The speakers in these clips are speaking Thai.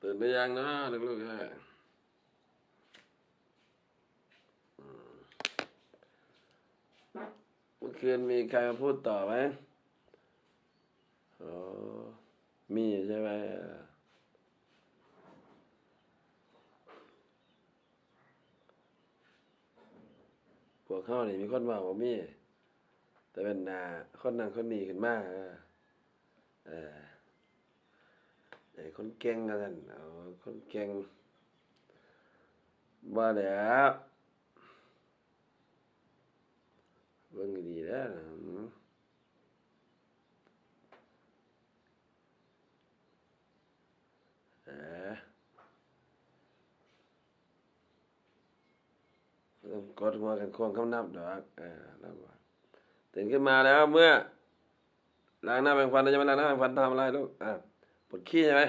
ตื่นไปยังนะลูกๆฮะเมื่อคืนมีใครมาพูดต่อไหมโอ๋อมีใช่ไหมพวกเขานี่มีคนว่าผมมี แต่เป็นนาคนนั้นคนนี้ขึ้นมาเออเออ ไอ้คนเก่งกันนั่นเอาคนเก่งบ่แล้วเบิ่งดีแล้วนะอืมเออบ่ต้องกดหัวกันควงคำนับดอกเออนับว่าตื่นขึ้นมาแล้วเมื่อล้างหน้าแปรงฟันเราจะมาล้างหน้าแปรงฟันทำอะไรลูกอะ ปวดขี้ใช่ไหม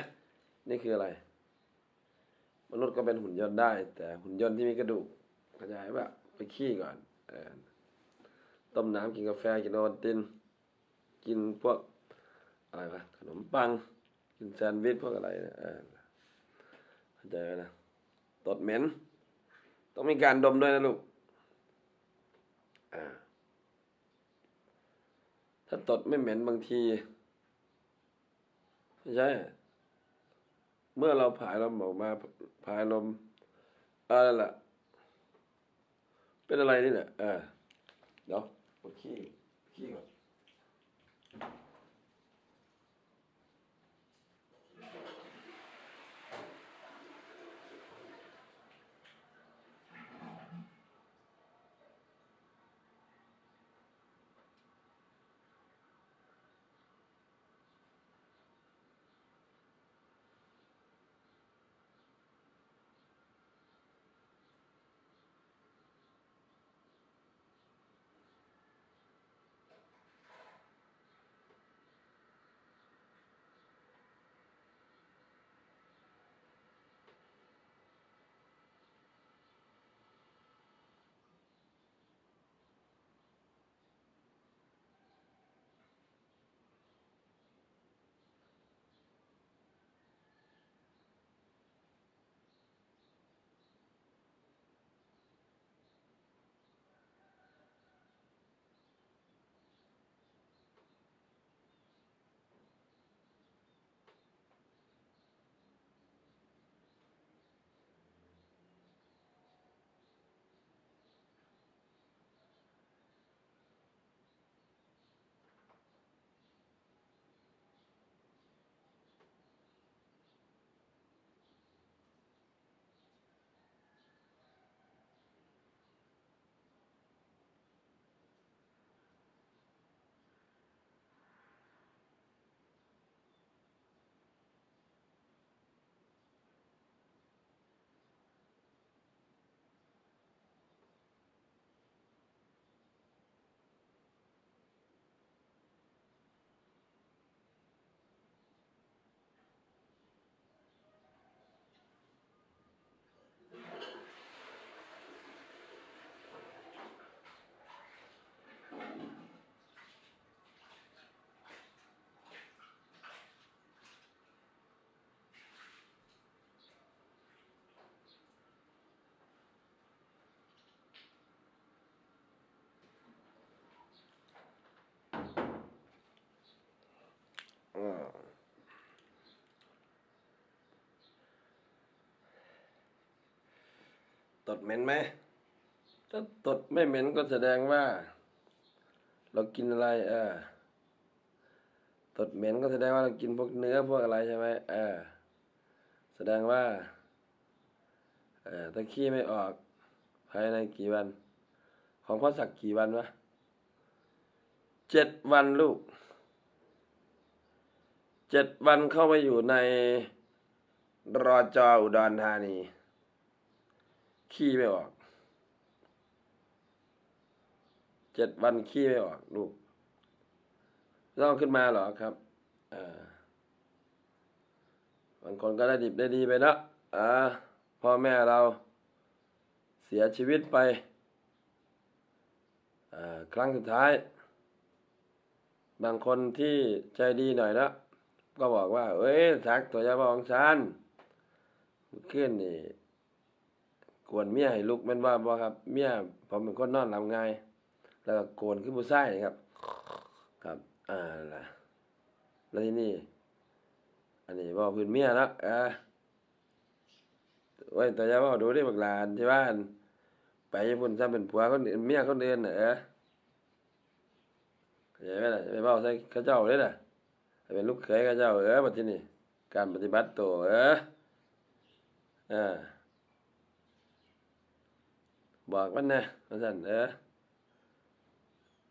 นี่คืออะไร มนุษย์ก็เป็นหุ่นยนต์ได้ แต่หุ่นยนต์ที่มีกระดูกเข้าใจปะไปขี้ก่อนอต้มน้ำกินกาแฟกินโอวัลติน กินพวกอะไรวะขนมปัง กินแซนด์วิชพวกอะไรเนี่ยเข้าใจไหมนะตดเหม็นต้องมีการดมด้วยนะลูกถ้าตดไม่เหม็นบางที ไม่ใช่ เมื่อเราผายลมออกมาผายลมอะไรล่ะ เป็นอะไรนี่เนี่ยเออเดี๋ยวขี้ขี้ก่อน อ่าตดเหม็นไหมถ้าตดไม่เหม็นก็แสดงว่า เรากินอะไรเออตดเหม็นก็แสดงว่าเรากินพวกเนื้อพวกอะไรใช่ไหมเออแสดงว่าเออถ้าขี้ไม่ออก ภายในกี่วัน ของพ่อสักกี่วันวะเจ็ดวันลูก เจ็ดวันเข้าไปอยู่ในรอจออุดรธานี ขี้ไม่ออก เจ็ดวันขี้ไม่ออกลูกต้องขึ้นมาเหรอครับบางคนก็ได้ดิบได้ดีไปแล้วอ่าพ่อแม่เราเสียชีวิตไปครั้งสุดท้าย บางคนที่ใจดีหน่อยนะ ก็บอกว่า เอ้ยสักตัวยาบองชันขึ้นนี่กวนเมียให้ลุกม่นว่าบ่ครับ เมียผมเป็นคนนอนหลับง่ายแล้วก็โกนคือผู้ชายนี่ครับ ครับ อ่าล่ะแล้วทีนี้อันนี้เว้าพื้นเมียนะเออโอ้ยต่อย่าเว้าดูไดิบักลานที่บ้าน ไปญี่ปุ่นซะเป็นผัวคนอื่นเมียคนอื่นน่ะเออเข้าใจไหมล่ะไปเว้าใส่เขาเจ้าเด้อน่ะ เป็นลูกเขยเขาเจ้าเออบัดทีนี้การปฏิบัติตัวเออเออบอกมันนะว่าซั่นเออ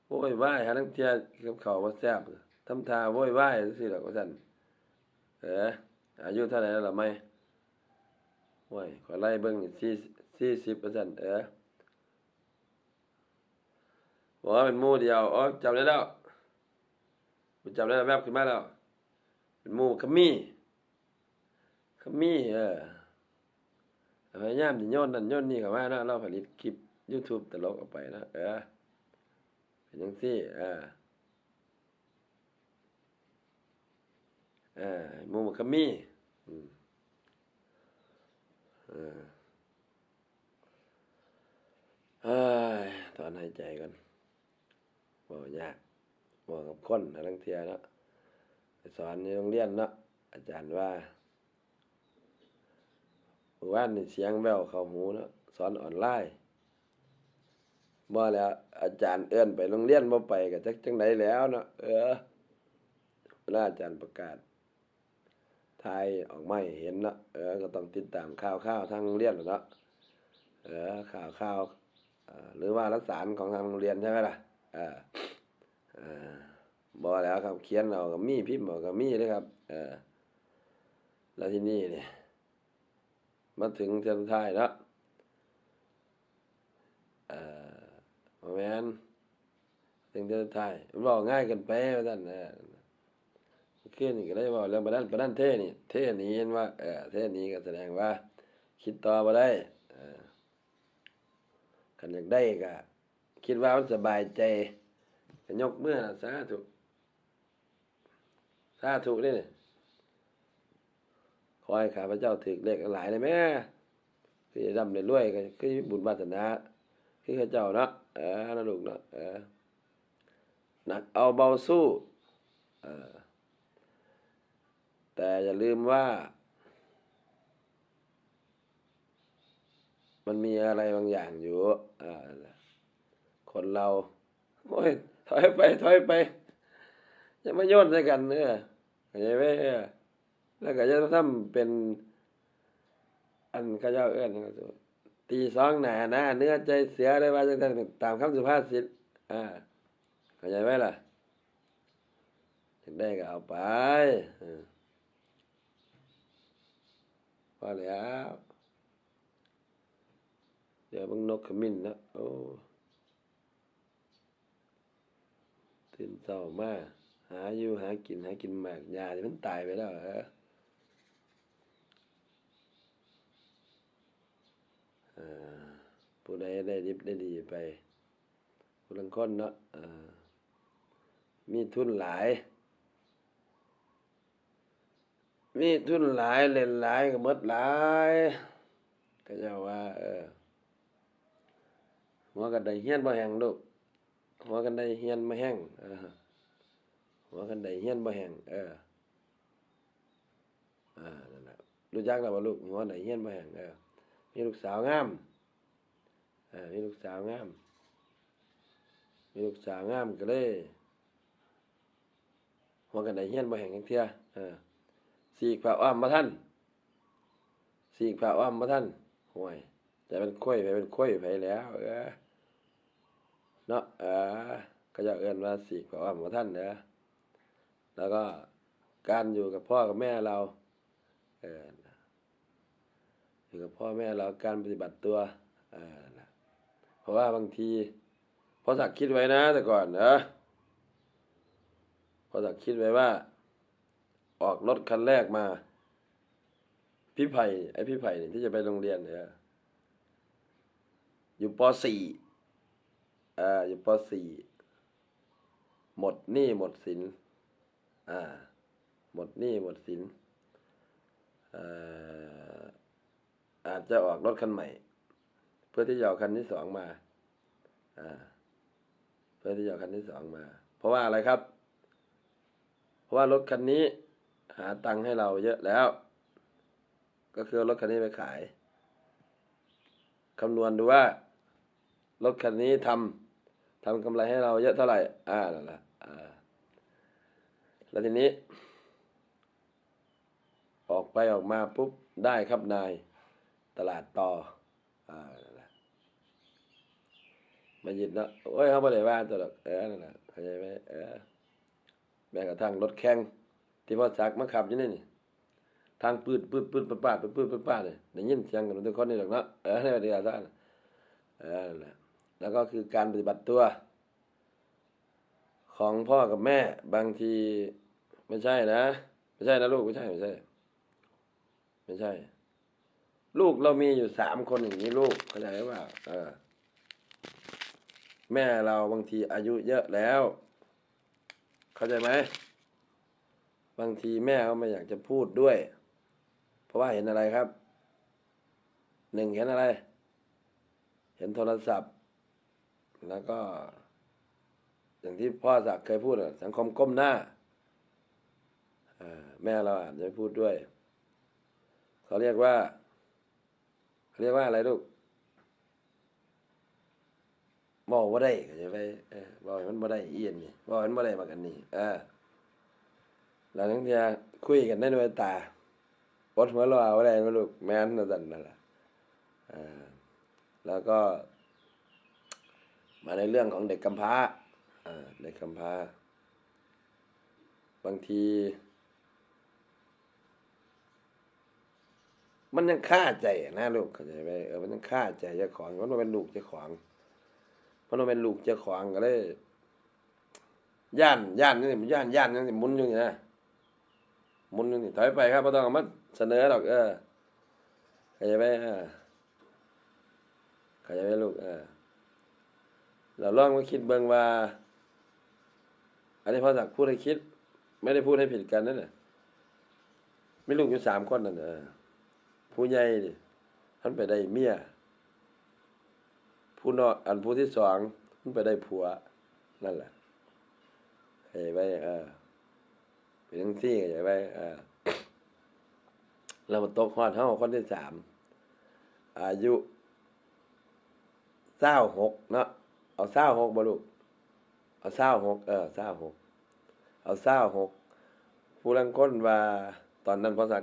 โว้ยว้ายหาทั้งเที่ยกับเขาวบ่แซ่บทำท่าโว้ยวายจังซี่ดอกว่าซั่นเอออายุเท่าไหร่แล้วล่ะไม่โอ้ยขอไล่เบิ่งนี่4 40ว่าซั่นเออบ่ว่าเป็นมู่เดียวอ๋อจำได้แล้ว กูจำได้แล้วแวบขึ้นมาแล้ว เป็นหมู่ขมี่ขมี่เออพยายามสิโยนนั่นโยนนี่เข้ามาเนาะเราผลิตคลิป YouTube ตลกออกไปนะเออเป็นจังซี่อ่าอ่าหมูขมีอืมอ่าเอ้ยถอนหายใจก่อนบ่ยาก บ่กับคนหาลังเทียเนาะไปสอนในโรงเรียนเนาะอาจารย์ว่าว่านี่เสียงแววเข้าหูเนาะสอนออนไลน์บ่แล้วอาจารย์เอื้อนไปโรงเรียนบ่ไปก็จักจังไดแล้วเนาะเออเวลาอาจารย์ประกาศทายออกไมาให้เห็นเนาะเออ ก็ต้องติดตามข่าวๆทางโรงเรียนเนาะเออข่าวข่าวหรือว่ารักษาของทางโรงเรียนใช่ไหมล่ะเออ เออบ่แล้วครับ เขียนเอาก็มีพิมพ์เอาก็มีเด้อครับ เออ แล้วที่นี่เนี่ยมาถึงเส้นสุดท้ายแล้วเออบ่แม่นถึงจะท้ายมันเว้าง่ายเกินไปว่าซั่นเออคือนี่ก็เลยเว้าเรื่องประดันประดันเท่นี่ เทหนี้เห็นว่าเออเทหนี้ก็แสดงว่า คิดต่อบ่ได้เออคันอยากได้ก็คิดว่ามันสบายใจ ก็ยกมือน่ะสาธุสาธุเด้นี่ขอให้ข้าพเจ้าถึกเลขหลายได้แม่คือจะรำได้รวยก็คือบุญวาสนาคือเขาเจ้าเนาะเออนะลูกเนาะเออหนักเอาเบาสู้เออแต่อย่าลืมว่า มันมีอะไรบางอย่างอยู่คนเรา โอ้ยถอยไปถอยไปอย่ามาโยนใส่กันเนอะเข้าใจไหมเออแล้วก็จะทำเป็น อันเขาเจ้าเอื้อนเขาเจ้าตีสองหนาหน้าเนื้อใจเสียได้ว่าจังซั่นตามคำสุภาษิตอ่าเข้าใจไหมล่ะอยากได้ก็เอาไปพอแล้ว เดี๋ยวบิ่งนกขมิ้นนะโอ้ ตื่นเช้ามาหาอยู่หากินหากินมากยาที่มันตายไปแล้วเออเอ่อผู้ใดได้ดิบได้ดีไปผู้ลังคนเนาะมีทุนหลาย มีทุนหลายเล่นหลายก็มดหลายก็จ้าว่า เออหัวกันได้เฮียนบ่แหงลูก หัวกันได้เฮียนบ่แห้งเออหัวกันได้เฮียนบ่แห้งเอออ่านั่นแหละรู้จักแล้วบ่ลูกหัวได้เฮียนบ่แห้งเออมีลูกสาวงามอ่ามีลูกสาวงามมีลูกสาวงามก็เลยหัวกันได้เฮียนบ่แห่งจังเที่ยเออสีกผ้าอ้อมบ่ทันสีกผ้าอ้อมบ่ทันห่วยจะเป็นข้อยไปเป็นข้อยไปแล้วเออ เนาะเออก็จะเอิ้นว่าสีกผ้าอ้อมบ่ทันเด้อแล้วก็การอยู่กับพ่อกับแม่เราเอออยู่กับพ่อแม่เราการปฏิบัติตัวเออเพราะว่าบางทีพ่อสักคิดไว้นะ แต่ก่อนนะพ่อสักคิดไว้ว่า ออกรถคันแรกมาพี่ไผ่ไอ้พี่ไผ่เนี่ยที่จะไปโรงเรียนเนี่ยอยู่ปสี่ อ่าอยู่ปสี่หมดหนี้หมดสินอ่า หมดหนี้หมดสินอ่าอาจจะออกรถคันใหม่ เพื่อที่จะเอาคันที่สองมา อ่า เพื่อที่จะเอาคันที่สองมา เพราะว่าอะไรครับ เพราะว่ารถคันนี้ หาตังค์ให้เราเยอะแล้ว ก็คือรถคันนี้ไปขายคำนวณดูว่ารถคันนี้ทำ ทำกำไรให้เราเยอะเท่าไหร่ อ่านั่นแหละอ่า แล้วทีนี้ ออกไปออกมาปุ๊บได้ครับนาย ตลาดต่อ อ่านั่นแหละมายินเนาะโอ้ยเขาไม่ได้ว่าตัวหรอกเออนั่นแหละเข้าใจไหมเออแม้กระทั่งรถแข่งที่พ่อจักมาขับอยู่นี่นี่ทางปืดปืดปืดปาดปาดปืดปืดปาดเลยได้ยินเสียงกันทุกคนนี่หรอกเนาะเออในวันนี้อาจารย์เออนั่นแหละ แล้วก็คือการปฏิบัติตัว ของพ่อกับแม่บางทีไม่ใช่นะ ไม่ใช่นะลูกไม่ใช่ไม่ใช่ ไม่ใช่ ลูกเรามีอยู่สามคนอย่างนี้ลูกเข้าใจหรือเปล่าเออแม่เราบางทีอายุเยอะแล้ว เข้าใจไหมบางทีแม่ก็ไม่อยากจะพูดด้วย เพราะว่าเห็นอะไรครับหนึ่งเห็นอะไร เห็นโทรศัพท์ แล้วก็ อย่างที่พ่อสักเคยพูดสังคมก้มหน้าแม่เราอาจจะไม่พูดด้วย เขาเรียกว่าเขาเรียกว่าอะไรลูกบอกว่าได้ก็จะไปบอกมันบ่ได้เอียนนี่บอกมันบ่ได้มากันนี่เออหลังจากคุยกันได้ด้วยตาอดหัวเราเอาได้มาลูกแม่นนั่นนั่นแหละอ่าแล้วก็ มาในเรื่องของเด็กกำพร้าเด็กกำพร้า บางที มันยังฆ่าใจนะลูกเข้าใจไหมเออมันยังฆ่าใจเจ้าของมันเป็นลูกเจ้าของมันเป็นลูกเจ้าของก็เลยย่านย่านนี่มันย่านย่านนี่มุนอยู่นี่นะมุนอยู่นี่ถอยไปครับบ่ต้องมาเสนอหรอกเออเข้าใจไหมเออเข้าใจไหมลูกเออ เราลองมาคิดเบิ่งว่า อันนี้พ่อสักพูดให้คิด ไม่ได้พูดให้ผิดกันนั่นน่ะมีลูกอยู่สามคนนั่นเออผู้ใหญ่นี่ท่านไปได้เมียผู้นอกอันผู้ที่สองมันไปได้ผัว นั่นแหละเห็นไหมเออเป็นทั้งที่เห็นไหมเออเรามาตกฮอดเฮาคนที่สามอายุเศร้าหกเนาะ เอาเศร้าหกบ่ลูก เอาเศร้าหกเออเศร้าหก เอาเศร้าหกผู้ลังคนว่าตอนนั้นพอสัก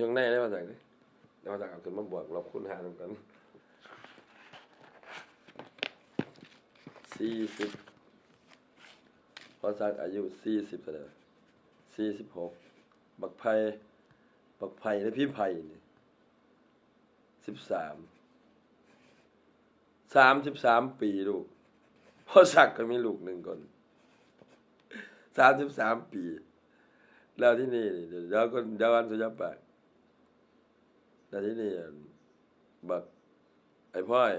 ยังแน่ได้มาจากนี่ได้มาจากเอาขึ้นมาบวกลบคูณหารกันสี่สิบพอสักอายุสี่สิบเท่าไหร่สี่สิบหกบักไผ่บักไผ่และพี่ไผ่นี่สิบสาม สามสิบสามปีลูกพอสักก็มีลูกหนึ่งคนสามสิบสามปี แล้วที่นี่เดี๋ยวคนเดี๋ยววันสุญญปากแล้วที่นี่บักไอ้พ่อย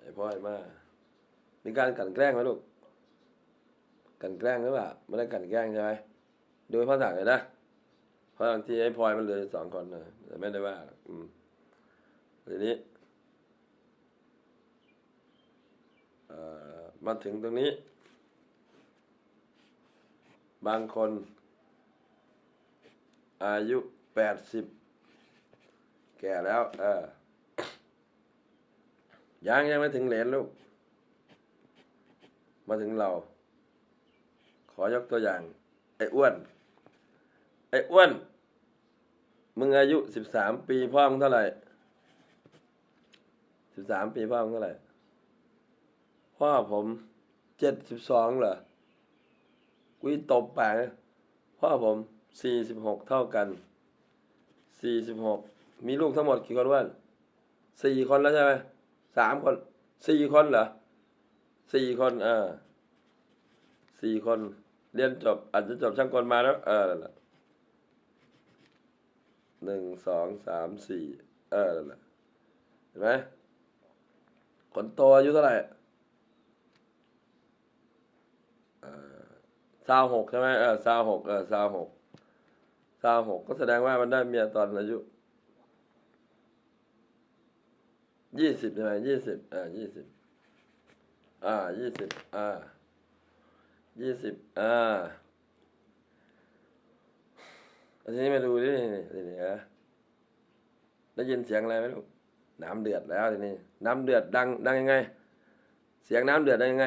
ไอ้พ่อยมามีการกันแกล้งไหมลูกกันแกล้งหรือเปล่าไม่ได้กันแกล้งใช่ไหมดูภาษาเลยนะเพราะบางทีไอ้พลอยมันเหลืออยู่สองคนนะแต่ไม่ได้ว่า อืมทีนี้เอ่อ มาถึงตรงนี้ บางคน อายุแปดสิบแก่แล้ว เออยังยังไม่ถึงเหรียญลูก มาถึงเรา ขอยกตัวอย่าง ไอ้อ้วน ไอ้อ้วน มึงอายุสิบสามปีพ่อมึงเท่าไหร่สิบสามปีพ่อมึงเท่าไหร่ พ่อผมเจ็ดสิบสองเหรอกุยตบปากนะพ่อผมสี่สิบหกเท่ากันสี่สิบหกมีลูกทั้งหมดกี่คนวะสี่คนแล้วใช่ไหมสามคนสี่คนเหรอสี่คนเออสี่คน เรียนจบอาจจะจบช่างกลมาแล้ว เออหละหนึ่งสองสามสี่เออละเห็นไหมคนโตอายุเท่าไหร่ เออสาวหกใช่ไหมเออสาวหกเออสาวหกสาวหกก็แสดงว่ามันได้เมียตอนอายุยี่สิบใช่ไหมยี่สิบอ่ายี่สิบอ่ายี่สิบอ่ายี่สิบอ่าอันนี้มาดูดินี่นี่นี่เออได้ยินเสียงอะไรไหมลูกน้ำเดือดแล้วทีนี้ น้ำเดือดดังดังยังไง เสียงน้ำเดือดดังยังไง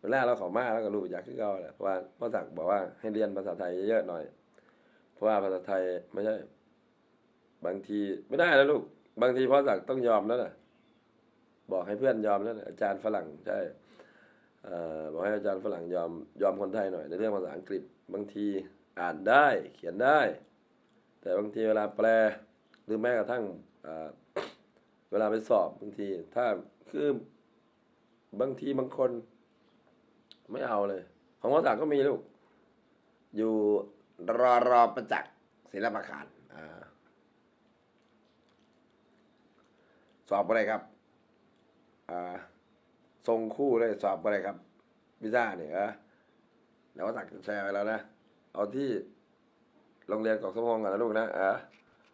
ออเวลาเราขอมาแล้วก็รู้อยากขึ้นเขาแหละเพราะว่าพ่อสั่งบอกว่าให้เรียนภาษาไทยเยอะๆหน่อย เพราะว่าภาษาไทยไม่ใช่ บางทีไม่ได้แล้วลูก บางทีพ่อสั่งต้องยอมแล้วนะบอกให้เพื่อนยอมแล้วนะอาจารย์ฝรั่งใช่บอกให้อาจารย์ฝรั่งยอมยอมคนไทยหน่อย ในเรื่องภาษาอังกฤษ บางทีอ่านได้ เขียนได้ แต่บางทีเวลาแปลหรือแม้กระทั่งเวลาไปสอบบางที ถ้าคือบางทีบางคน ไม่เอาเลย ของภาษาก็มีลูก อยู่รอรอประจักษ์ศิลปาคารอ่าสอบอะไรครับอ่าทรงคู่เลยสอบอะไรครับวิซ่าเนี่ยเออแล้วก็ตักแชร์ไปแล้วนะ เอาที่โรงเรียนกอกสมองกันนะลูกนะเออ